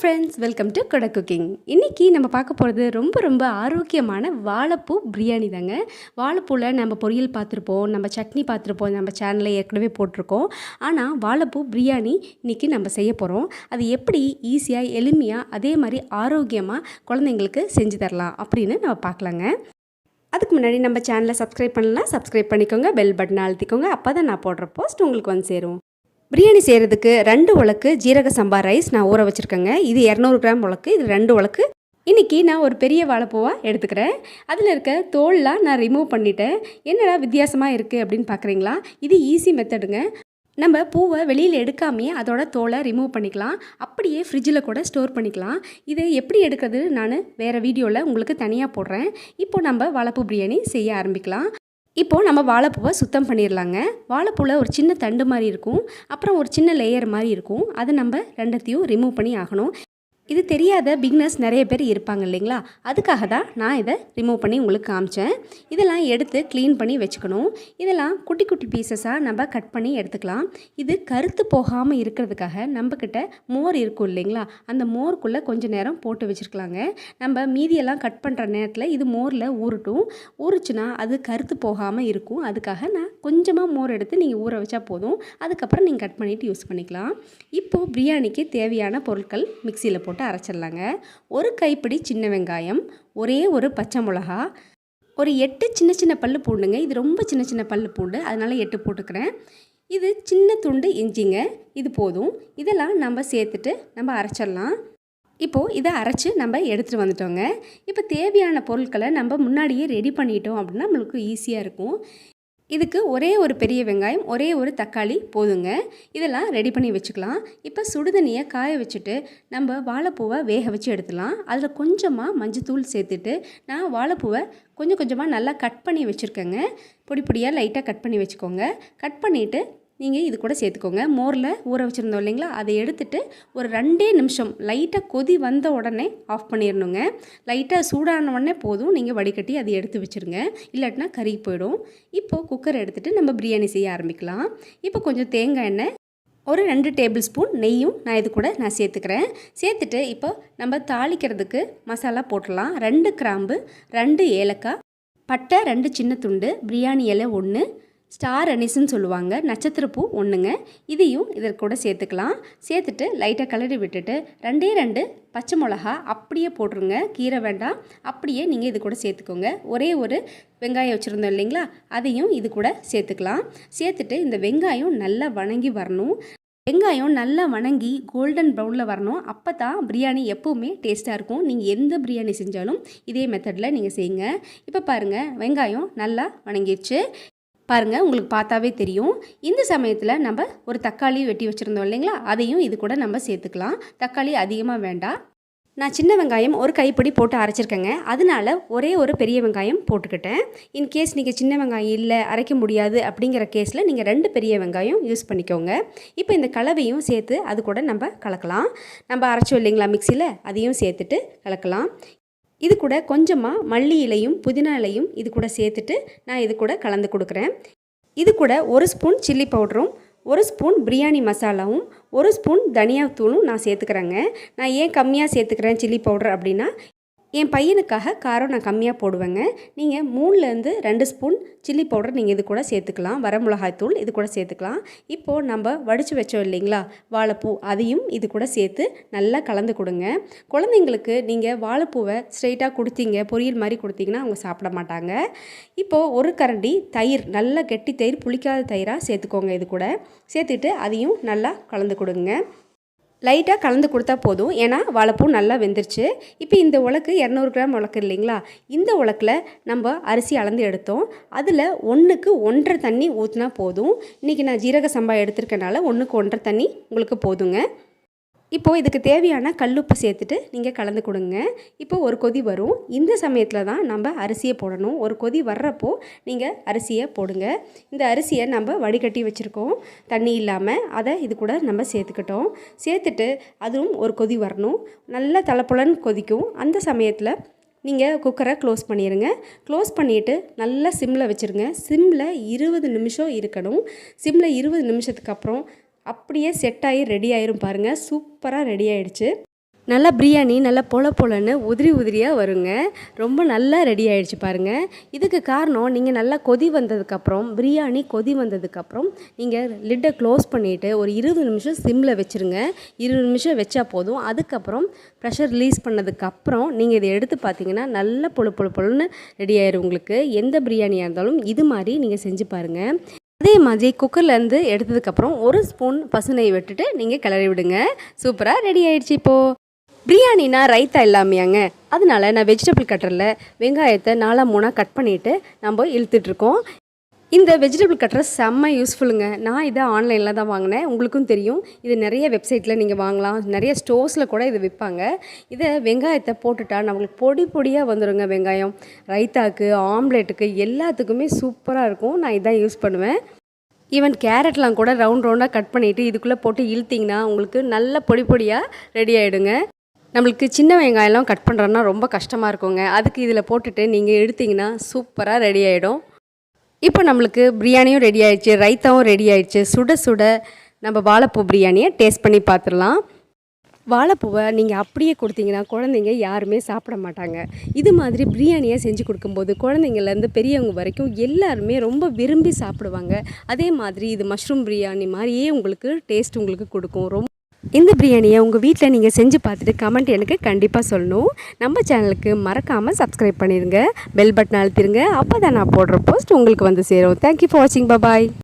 Friends welcome to Kodai cooking இன்றைக்கி நம்ம பார்க்க போகிறது ரொம்ப ரொம்ப ஆரோக்கியமான வாழைப்பூ பிரியாணி தாங்க. வாழைப்பூவில் நம்ம பொரியல் பார்த்துருப்போம் நம்ம சட்னி பார்த்துருப்போம் நம்ம சேனலில் ஏற்கனவே போட்டிருக்கோம். ஆனால் வாழைப்பூ பிரியாணி இன்றைக்கி நம்ம செய்ய போகிறோம் அது எப்படி ஈஸியாக எளிமையாக அதே மாதிரி ஆரோக்கியமாக குழந்தைங்களுக்கு செஞ்சு தரலாம் அப்படின்னு நம்ம பார்க்கலாங்க. அதுக்கு முன்னாடி நம்ம சேனலை சப்ஸ்கிரைப் பண்ணலாம் சப்ஸ்கிரைப் பண்ணிக்கோங்க பெல் பட்டனை அழுத்திக்கோங்க. அப்போ தான் நான் போடுற போஸ்ட் உங்களுக்கு வந்து சேரும். பிரியாணி செய்கிறதுக்கு ரெண்டு உலக்கு ஜீரக சம்பா ரைஸ் நான் ஊற வச்சுருக்கேங்க. இது இரநூறு கிராம் உலக்கு இது ரெண்டு உலக்கு. இன்றைக்கி நான் ஒரு பெரிய வாழைப்பூவாக எடுத்துக்கிறேன். அதில் இருக்க தோல்லாம் நான் ரிமூவ் பண்ணிட்டேன். என்னடா வித்தியாசமாக இருக்குது அப்படின்னு பார்க்குறீங்களா இது ஈஸி மெத்தடுங்க நம்ம பூவை வெளியில் எடுக்காமையே அதோட தோலை ரிமூவ் பண்ணிக்கலாம். அப்படியே ஃப்ரிட்ஜில் கூட ஸ்டோர் பண்ணிக்கலாம். இதை எப்படி எடுக்கிறது நான் வேறு வீடியோவில் உங்களுக்கு தனியாக போடுறேன். இப்போ நம்ம வாழைப்பூ பிரியாணி செய்ய ஆரம்பிக்கலாம். இப்போது நம்ம வாழைப்பூவை சுத்தம் பண்ணிடலாங்க. வாழைப்பூவில் ஒரு சின்ன தண்டு மாதிரி இருக்கும். அப்புறம் ஒரு சின்ன லேயர் மாதிரி இருக்கும். அதை நம்ம ரெண்டத்தையும் ரிமூவ் பண்ணி ஆகணும். இது தெரியாத பிக்னஸ் நிறைய பேர் இருப்பாங்க இல்லைங்களா? அதுக்காக தான் நான் இதை ரிமூவ் பண்ணி உங்களுக்கு காமிச்சேன். இதெல்லாம் எடுத்து க்ளீன் பண்ணி வச்சுக்கணும். இதெல்லாம் குட்டி குட்டி பீசஸாக நம்ம கட் பண்ணி எடுத்துக்கலாம். இது கருத்து போகாமல் இருக்கிறதுக்காக நம்மக்கிட்ட மோர் இருக்கும் இல்லைங்களா? அந்த மோருக்குள்ளே கொஞ்சம் நேரம் போட்டு வச்சுருக்கலாங்க. நம்ம மீதியெல்லாம் கட் பண்ணுற நேரத்தில் இது மோரில் ஊறட்டும். ஊறுச்சுன்னா அது கருத்து போகாமல் இருக்கும். அதுக்காக நான் கொஞ்சமாக மோர் எடுத்து நீங்கள் ஊற வச்சா போதும். அதுக்கப்புறம் நீங்கள் கட் பண்ணிவிட்டு யூஸ் பண்ணிக்கலாம். இப்போது பிரியாணிக்கு தேவையான பொருட்கள் மிக்சியில் போட்டு போட்டு அரைச்சிடலாங்க. ஒரு கைப்பிடி சின்ன வெங்காயம் ஒரே ஒரு பச்சை மிளகா ஒரு எட்டு சின்ன சின்ன பல் பூண்டுங்க. இது ரொம்ப சின்ன சின்ன பல் பூண்டு அதனால் எட்டு போட்டுக்கிறேன். இது சின்ன துண்டு இஞ்சிங்க. இது போதும். இதெல்லாம் நம்ம சேர்த்துட்டு நம்ம அரைச்சிடலாம். இப்போது இதை அரைச்சி நம்ம எடுத்துகிட்டு வந்துட்டோங்க. இப்போ தேவையான பொருட்களை நம்ம முன்னாடியே ரெடி பண்ணிட்டோம் அப்படின்னா நம்மளுக்கு ஈஸியாக இருக்கும். இதுக்கு ஒரே ஒரு பெரிய வெங்காயம் ஒரே ஒரு தக்காளி போதுங்க. இதெல்லாம் ரெடி பண்ணி வச்சுக்கலாம். இப்போ சுடுதண்ணியை காய வச்சுட்டு நம்ம வாழைப்பூவை வேக வச்சு எடுத்துலாம் அதில் கொஞ்சமாக மஞ்சத்தூள் சேர்த்துட்டு நான் வாழைப்பூவை கொஞ்சம் கொஞ்சமாக நல்லா கட் பண்ணி வச்சுருக்கேங்க. பொடி பொடியாக லைட்டாக கட் பண்ணி வச்சுக்கோங்க. கட் பண்ணிவிட்டு நீங்கள் இது கூட சேர்த்துக்கோங்க. மோரில் ஊற வச்சுருந்தோம் இல்லைங்களா? அதை எடுத்துட்டு ஒரு ரெண்டே நிமிஷம் லைட்டாக கொதி வந்த உடனே ஆஃப் பண்ணிடணுங்க லைட்டாக சூடான உடனே போதும். நீங்கள் வடிகட்டி அதை எடுத்து வச்சுருங்க. இல்லாட்டினா கறி போயிடும். இப்போது குக்கர் எடுத்துகிட்டு நம்ம பிரியாணி செய்ய ஆரம்பிக்கலாம். இப்போ கொஞ்சம் தேங்காய் எண்ணெய் ஒரு ரெண்டு டேபிள் ஸ்பூன் நெய்யும் நான் இது கூட நான் சேர்த்துக்கிறேன். சேர்த்துட்டு இப்போ நம்ம தாளிக்கிறதுக்கு மசாலா போட்டுடலாம். ரெண்டு கிராம்பு ரெண்டு ஏலக்காய் பட்டை ரெண்டு சின்ன துண்டு பிரியாணி இலை ஒன்று ஸ்டார் அனிஸ்ன்னு சொல்லுவாங்க. நட்சத்திரப்பூ ஒன்றுங்க இதையும் இதற்கூட சேர்த்துக்கலாம். சேர்த்துட்டு லைட்டாக கலரி விட்டுட்டு ரெண்டே ரெண்டு பச்சை மிளகா அப்படியே போட்டுருங்க. கீரை வேண்டாம். அப்படியே நீங்கள் இது கூட சேர்த்துக்கோங்க. ஒரே ஒரு வெங்காயம் வச்சுருந்தோம் இல்லைங்களா? அதையும் இது கூட சேர்த்துக்கலாம். சேர்த்துட்டு இந்த வெங்காயம் நல்லா வணங்கி வரணும். வெங்காயம் நல்லா வணங்கி கோல்டன் ப்ரௌனில் வரணும். அப்போ தான் பிரியாணி எப்போவுமே டேஸ்ட்டாக இருக்கும். நீங்கள் எந்த பிரியாணி செஞ்சாலும் இதே மெத்தடில் நீங்கள் செய்யுங்க. இப்போ பாருங்கள் வெங்காயம் நல்லா வணங்கிடுச்சு பாருங்கள் உங்களுக்கு பார்த்தாவே தெரியும். இந்த சமயத்தில் நம்ம ஒரு தக்காளி வெட்டி வச்சுருந்தோம் இல்லைங்களா? அதையும் இது கூட நம்ம சேர்த்துக்கலாம். தக்காளி அதிகமாக வேண்டாம். நான் சின்ன வெங்காயம் ஒரு கைப்பிடி போட்டு அரைச்சிருக்கேங்க. அதனால ஒரே ஒரு பெரிய வெங்காயம் போட்டுக்கிட்டேன். இன்கேஸ் நீங்கள் சின்ன வெங்காயம் இல்லை அரைக்க முடியாது அப்படிங்கிற கேஸில் நீங்கள் ரெண்டு பெரிய வெங்காயம் யூஸ் பண்ணிக்கோங்க. இப்போ இந்த கலவையும் சேர்த்து அது கூட நம்ம கலக்கலாம். நம்ம அரைச்சோம் இல்லைங்களா மிக்சியில் அதையும் சேர்த்துட்டு கலக்கலாம். இது கூட கொஞ்சமாக மல்லி இலையும் புதினா இலையும் இது கூட சேர்த்துட்டு நான் இது கூட கலந்து கொடுக்குறேன். இது கூட ஒரு ஸ்பூன் சில்லி பவுடரும் ஒரு ஸ்பூன் பிரியாணி மசாலாவும் ஒரு ஸ்பூன் தனியாத்தூளும் நான் சேர்த்துக்கிறேங்க. நான் ஏன் கம்மியாக சேர்த்துக்கிறேன் சில்லி பவுடர் அப்படின்னா என் பையனுக்காக காரம் நான் கம்மியாக போடுவேங்க. நீங்கள் மூணுலேருந்து ரெண்டு ஸ்பூன் சில்லி பவுடர் நீங்கள் இது கூட சேர்த்துக்கலாம். வரமிளகாய் தூள் இது கூட சேர்த்துக்கலாம். இப்போது நம்ம வடித்து வச்சோம் இல்லைங்களா? வாழைப்பூ அதையும் இது கூட சேர்த்து நல்லா கலந்து கொடுங்க. குழந்தைங்களுக்கு நீங்கள் வாழைப்பூவை ஸ்ட்ரெயிட்டாக கொடுத்தீங்க பொரியல் மாதிரி கொடுத்தீங்கன்னா அவங்க சாப்பிட மாட்டாங்க. இப்போது ஒரு கரண்டி தயிர் நல்லா கெட்டி தயிர் புளிக்காத தயிராக சேர்த்துக்கோங்க இது கூட. சேர்த்துட்டு அதையும் நல்லா கலந்து கொடுங்க. லைட்டாக கலந்து கொடுத்தா போதும். ஏன்னா வாழைப்பூ நல்லா வெந்துருச்சு. இப்போ இந்த உலக்கு இரநூறு கிராம் உலக்கு இல்லைங்களா? இந்த உலக்கில் நம்ம அரிசி அளந்து எடுத்தோம். அதில் ஒன்றுக்கு ஒன்றரை தண்ணி ஊற்றினா போதும். இன்றைக்கி நான் ஜீரக சம்பா எடுத்திருக்கனால ஒன்றுக்கு ஒன்றரை தண்ணி உங்களுக்கு போதுங்க. இப்போது இதுக்கு தேவையான கல்லுப்பு சேர்த்துட்டு நீங்கள் கலந்து கொடுங்க. இப்போது ஒரு கொதி வரும். இந்த சமயத்தில் தான் நம்ம அரிசியை போடணும். ஒரு கொதி வர்றப்போ நீங்கள் அரிசியை போடுங்க. இந்த அரிசியை நம்ம வடிகட்டி வச்சுருக்கோம். தண்ணி இல்லாமல் அதை இது கூட நம்ம சேர்த்துக்கிட்டோம். சேர்த்துட்டு அதுவும் ஒரு கொதி வரணும். நல்லா தலைப்புலன்னு கொதிக்கும். அந்த சமயத்தில் நீங்கள் குக்கரை க்ளோஸ் பண்ணிடுங்க க்ளோஸ் பண்ணிவிட்டு நல்லா சிம்மில் வச்சுருங்க. சிம்மில் இருபது நிமிஷம் இருக்கணும். சிம்மில் இருபது நிமிஷத்துக்கு அப்புறம் அப்படியே செட் ஆகி ரெடி ஆயிரும் பாருங்கள் சூப்பராக ரெடி ஆயிடுச்சு. நல்லா பிரியாணி நல்லா பொல பொலன்னு உதிரி உதிரியாக வருங்க. ரொம்ப நல்லா ரெடி ஆயிடுச்சு பாருங்கள் இதுக்கு காரணம் நீங்கள் நல்லா கொதி வந்ததுக்கப்புறம் பிரியாணி கொதி வந்ததுக்கப்புறம் நீங்கள் லிட்டை க்ளோஸ் பண்ணிவிட்டு ஒரு இருபது நிமிஷம் சிம்மில் வச்சுருங்க. இருபது நிமிஷம் வச்சா போதும். அதுக்கப்புறம் ப்ரெஷர் ரிலீஸ் பண்ணதுக்கப்புறம் நீங்கள் இதை எடுத்து பார்த்தீங்கன்னா நல்லா பொழு பொழு பொழுன்னு ரெடி ஆயிடும் உங்களுக்கு. எந்த பிரியாணியாக இருந்தாலும் இது மாதிரி நீங்கள் செஞ்சு பாருங்கள் அதே மாதிரி குக்கர்லேருந்து எடுத்ததுக்கப்புறம் ஒரு ஸ்பூன் பசுநெய் விட்டுட்டு நீங்கள் கிளறி விடுங்க. சூப்பராக ரெடி ஆயிடுச்சு இப்போது பிரியாணினா ரைத்தா இல்லாமையாங்க. அதனால நான் வெஜிடபிள் கட்டரில் வெங்காயத்தை நாலாம் மூணாக கட் பண்ணிவிட்டு நம்ம இழுத்துட்ருக்கோம் இந்த வெஜிடபிள் கட்டர் செம்ம யூஸ்ஃபுல்லுங்க நான் இதை ஆன்லைனில் தான் வாங்கினேன். உங்களுக்கும் தெரியும். இது நிறைய வெப்சைட்டில் நீங்கள் வாங்கலாம். நிறைய ஸ்டோர்ஸில் கூட இது விற்பாங்க. இதை வெங்காயத்தை போட்டுட்டா நம்மளுக்கு பொடி பொடியாக வந்துடுங்க வெங்காயம். ரைத்தாக்கு ஆம்லேட்டுக்கு எல்லாத்துக்குமே சூப்பராக இருக்கும். நான் இதான் யூஸ் பண்ணுவேன். ஈவன் கேரட்லாம் கூட ரவுண்ட் ரவுண்டாக கட் பண்ணிவிட்டு இதுக்குள்ளே போட்டு இழுத்திங்கன்னா உங்களுக்கு நல்ல பொடி பொடியாக ரெடி ஆகிடுங்க நம்மளுக்கு சின்ன வெங்காயம்லாம் கட் பண்ணுறோன்னா ரொம்ப கஷ்டமாக இருக்குங்க. அதுக்கு இதில் போட்டுட்டு நீங்கள் எடுத்திங்கன்னா சூப்பராக ரெடி ஆகிடும் இப்போ நம்மளுக்கு பிரியாணியும் ரெடி ஆயிடுச்சு ரைத்தாவும் ரெடி ஆயிடுச்சு. சுட சுட நம்ம வாழைப்பூ பிரியாணியை டேஸ்ட் பண்ணி பார்த்துடலாம். வாழைப்பூவை நீங்கள் அப்படியே கொடுத்தீங்கன்னா குழந்தைங்க யாருமே சாப்பிட மாட்டாங்க. இது மாதிரி பிரியாணியை செஞ்சு கொடுக்கும்போது குழந்தைங்கள்லேருந்து பெரியவங்க வரைக்கும் எல்லாருமே ரொம்ப விரும்பி சாப்பிடுவாங்க. அதே மாதிரி இது மஷ்ரூம் பிரியாணி மாதிரியே உங்களுக்கு டேஸ்ட் உங்களுக்கு கொடுக்கும். ரொம்ப இந்த பிரியாணியை உங்கள் வீட்டில் நீங்கள் செஞ்சு பார்த்துட்டு கமெண்ட் எனக்கு கண்டிப்பாக சொல்லணும். நம்ம சேனலுக்கு மறக்காமல் சப்ஸ்கிரைப் பண்ணிடுங்க பெல் பட்டன் அழுத்திடுங்க அப்போ தான் நான் போடுற போஸ்ட் உங்களுக்கு வந்து சேரும். தேங்க்யூ ஃபார் வாட்சிங் பபாய்